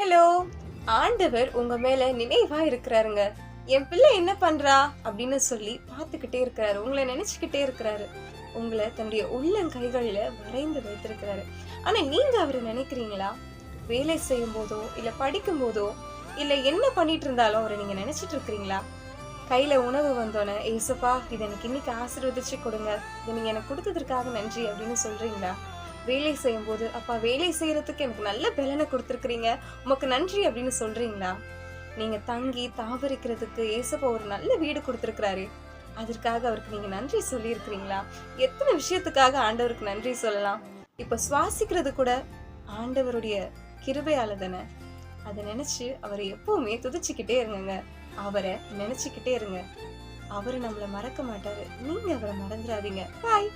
Hello ஆண்டவர் உங்க மேல நினைவா இருக்கிறாருங்க. என் பிள்ளை என்ன பண்றா? அப்படின்னு சொல்லி பார்த்துக்கிட்டே இருக்கிறாரு. உங்களை நினைச்சுக்கிட்டே இருக்கிறாரு. உங்களை தன்னுடைய உள்ளங்கைகளில் வரைந்து வைத்திருக்கிறாரு. ஆனா நீங்க அவரை நினைக்கிறீங்களா? வேலை செய்யும் போதோ இல்ல படிக்கும் போதோ இல்ல என்ன பண்ணிட்டு இருந்தாலும் அவரை நீங்க நினைச்சிட்டு இருக்கிறீங்களா கையில உணவு வந்தோன்னே ஏசப்பா இதை எனக்கு இன்னைக்கு ஆசீர்வதிச்சு கொடுங்க. இதை நீங்க எனக்கு கொடுத்ததற்காக நன்றி அப்படின்னு சொல்றீங்களா? வேலை செய்யும் போது அப்பா வேலை செய்யறதுக்கு எனக்கு நல்ல பலனை கொடுத்துருக்குறீங்க. உமக்கு நன்றி அப்படின்னு சொல்றீங்களா? நீங்க தங்கி தாவரிக்கிறதுக்கு ஏசப்பா ஒரு நல்ல வீடு கொடுத்துருக்கிறாரு. அதற்காக அவருக்கு நீங்க நன்றி சொல்லியிருக்கிறீங்களா? எத்தனை விஷயத்துக்காக ஆண்டவருக்கு நன்றி சொல்லலாம்? இப்ப சுவாசிக்கிறது கூட ஆண்டவருடைய கிருபையால தானே. அதை நினைச்சு அவரை எப்பவுமே துதிச்சுக்கிட்டே இருங்கங்க. அவரை நினைச்சுக்கிட்டே இருங்க. அவர் நம்மளை மறக்க மாட்டாரு. நீங்க அவரை மறந்துடாதீங்க. பாய்